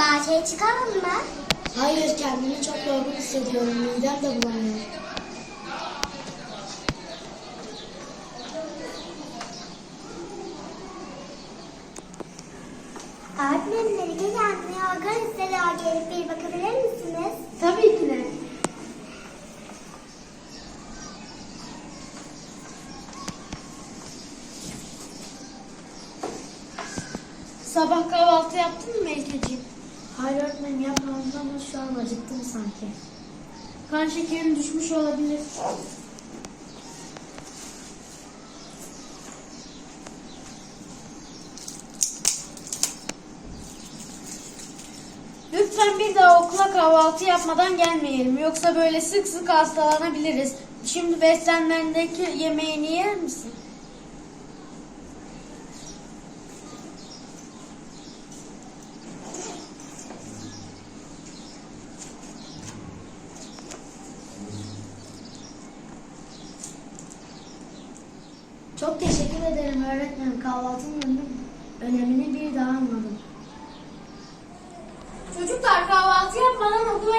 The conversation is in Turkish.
Bahçeye çıkalım mı? Hayır kendimi çok yorgun hissediyorum. Midem de bulanıyor. Öğretmenim geldi. Yorgun hissediyor. Gelip bir bakabilir misiniz? Tabii ki de. Sabah kahvaltı yaptın mı Melike'ciğim? Hayır öğretmenim yapmadım ama şu an acıktım sanki. Kan şekerin düşmüş olabilir. Lütfen bir daha okula kahvaltı yapmadan gelmeyelim. Yoksa böyle sık sık hastalanabiliriz. Şimdi beslenmendeki yemeğini yer misin? Çok teşekkür ederim öğretmenim. Kahvaltının önemi- önemini bir daha anladım. Çocuklar kahvaltı yapmadan okula